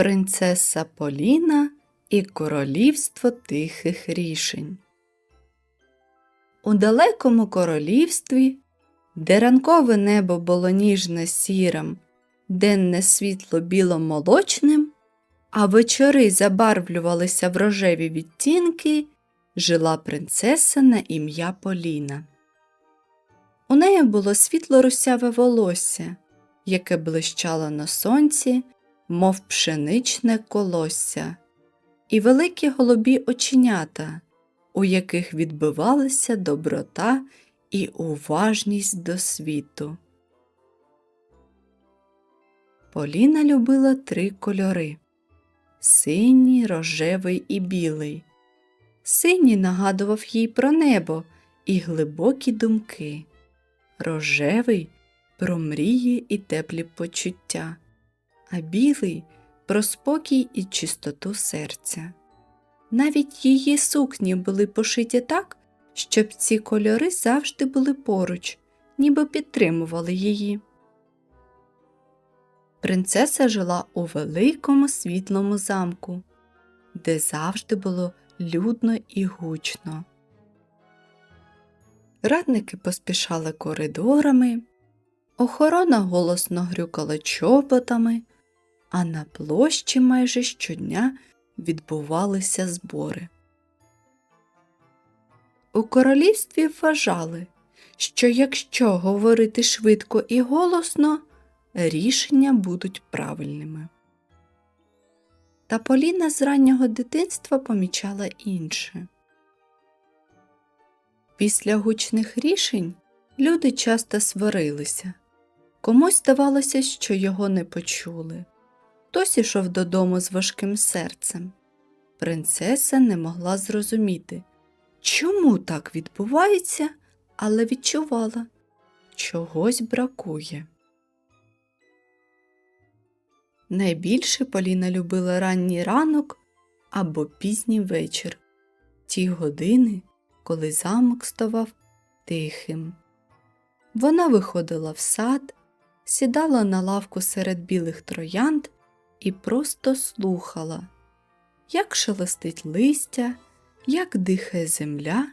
Принцеса Поліна і Королівство тихих рішень. У далекому королівстві, де ранкове небо було ніжно сірим, денне світло біло-молочним, а вечори забарвлювалися в рожеві відтінки, жила принцеса на ім'я Поліна. У неї було світло русяве волосся, яке блищало на сонці, мов пшеничне колосся, і великі голубі оченята, у яких відбивалися доброта і уважність до світу. Поліна любила три кольори синій, рожевий і білий. Синій нагадував їй про небо і глибокі думки, рожевий про мрії і теплі почуття, а білий про спокій і чистоту серця. Навіть її сукні були пошиті так, щоб ці кольори завжди були поруч, ніби підтримували її. Принцеса жила у великому світлому замку, де завжди було людно і гучно. Радники поспішали коридорами, охорона голосно грюкала чоботами, а на площі майже щодня відбувалися збори. У королівстві вважали, що якщо говорити швидко і голосно, рішення будуть правильними. Та Поліна з раннього дитинства помічала інше. Після гучних рішень люди часто сварилися. Комусь здавалося, що його не почули. Хтось ішов додому з важким серцем. Принцеса не могла зрозуміти, чому так відбувається, але відчувала, чогось бракує. Найбільше Поліна любила ранній ранок або пізній вечір, ті години, коли замок ставав тихим. Вона виходила в сад, сідала на лавку серед білих троянд і просто слухала, як шелестить листя, як дихає земля,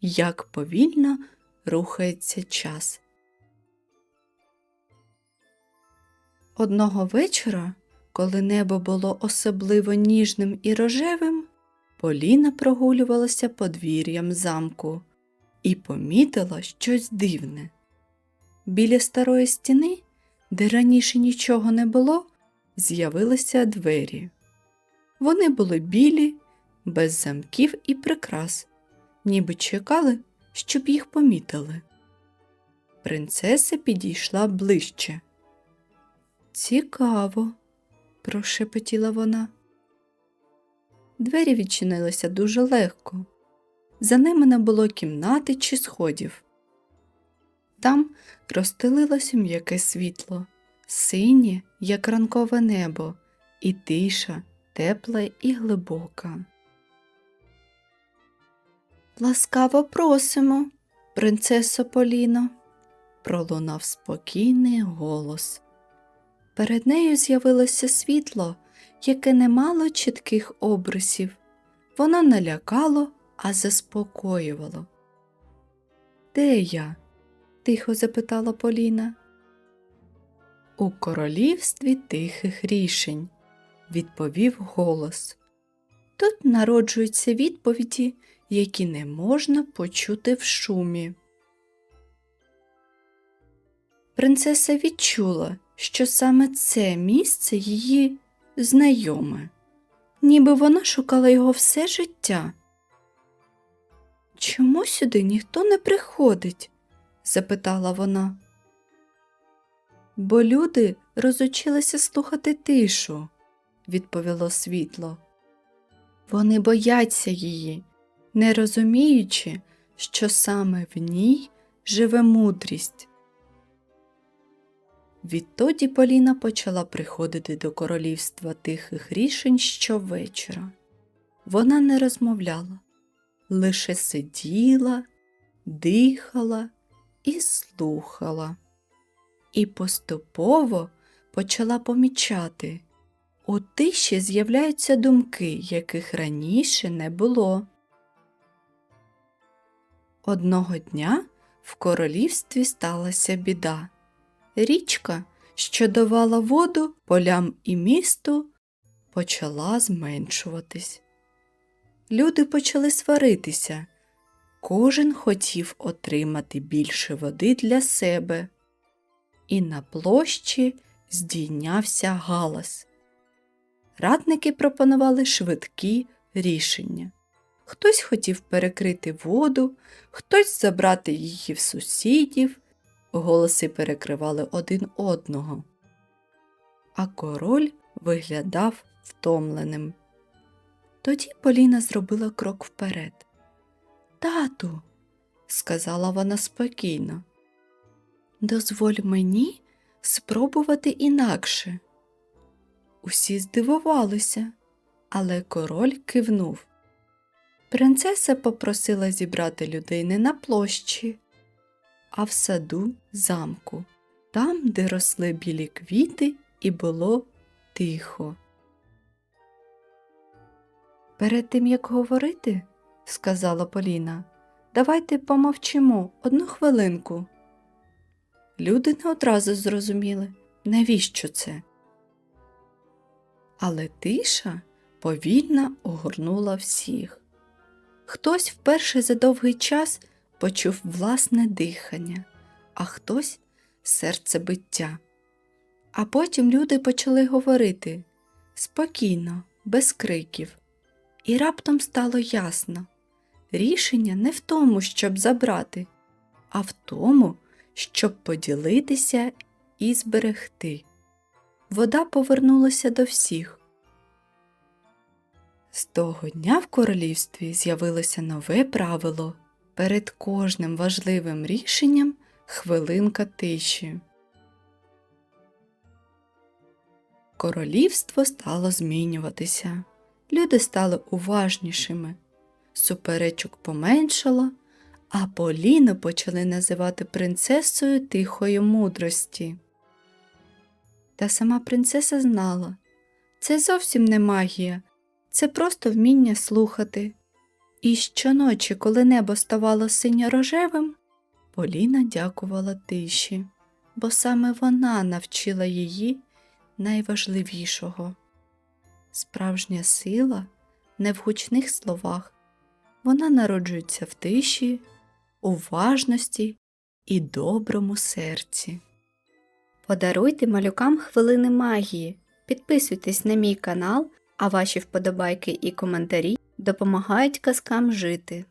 як повільно рухається час. Одного вечора, коли небо було особливо ніжним і рожевим, Поліна прогулювалася подвір'ям замку і помітила щось дивне. Біля старої стіни, де раніше нічого не було, з'явилися двері. Вони були білі, без замків і прикрас, ніби чекали, щоб їх помітили. Принцеса підійшла ближче. Цікаво, прошепотіла вона. Двері відчинилися дуже легко. За ними не було кімнати чи сходів. Там розстелилося м'яке світло, синє, як ранкове небо, і тиша, тепла і глибока. Ласкаво просимо, принцесо Поліно, пролунав спокійний голос. Перед нею з'явилося світло, яке не мало чітких обрисів. Воно не лякало, а заспокоювало. Де я? тихо запитала Поліна. У королівстві тихих рішень, відповів голос. Тут народжуються відповіді, які не можна почути в шумі. Принцеса відчула, що саме це місце її знайоме, ніби вона шукала його все життя. Чому сюди ніхто не приходить? запитала вона. Бо люди розучилися слухати тишу, відповіло світло. Вони бояться її, не розуміючи, що саме в ній живе мудрість. Відтоді Поліна почала приходити до королівства тихих рішень щовечора. Вона не розмовляла, лише сиділа, дихала і слухала. І поступово почала помічати, У тиші з'являються думки, яких раніше не було. Одного дня в королівстві сталася біда. Річка, що давала воду полям і місту, почала зменшуватись. Люди почали сваритися. Кожен хотів отримати більше води для себе. І на площі здійнявся галас. Радники пропонували швидкі рішення. Хтось хотів перекрити воду, хтось забрати її в сусідів, голоси перекривали один одного. А король виглядав втомленим. Тоді Поліна зробила крок вперед. Тату, сказала вона спокійно, дозволь мені спробувати інакше. Усі здивувалися, але король кивнув. Принцеса попросила зібрати людей не на площі, а в саду замку, там, де росли білі квіти, і було тихо. Перед тим, як говорити, сказала Поліна, давайте помовчимо одну хвилинку. Люди не одразу зрозуміли, навіщо це. Але тиша повільно огорнула всіх. Хтось вперше за довгий час почув власне дихання, а хтось серцебиття. А потім люди почали говорити спокійно, без криків. І раптом стало ясно рішення не в тому, щоб забрати, а в тому, щоб поділитися і зберегти. Вода повернулася до всіх. З того дня в королівстві з'явилося нове правило перед кожним важливим рішенням хвилинка тиші. Королівство стало змінюватися. Люди стали уважнішими, суперечок поменшало, а Поліну почали називати принцесою тихої мудрості. Та сама принцеса знала це зовсім не магія, це просто вміння слухати. І щоночі, коли небо ставало синьо-рожевим, Поліна дякувала тиші, бо саме вона навчила її найважливішого. Справжня сила не в гучних словах, вона народжується в тиші, уважності і доброму серці. Подаруйте малюкам хвилини магії, підписуйтесь на мій канал, а ваші вподобайки і коментарі допомагають казкам жити.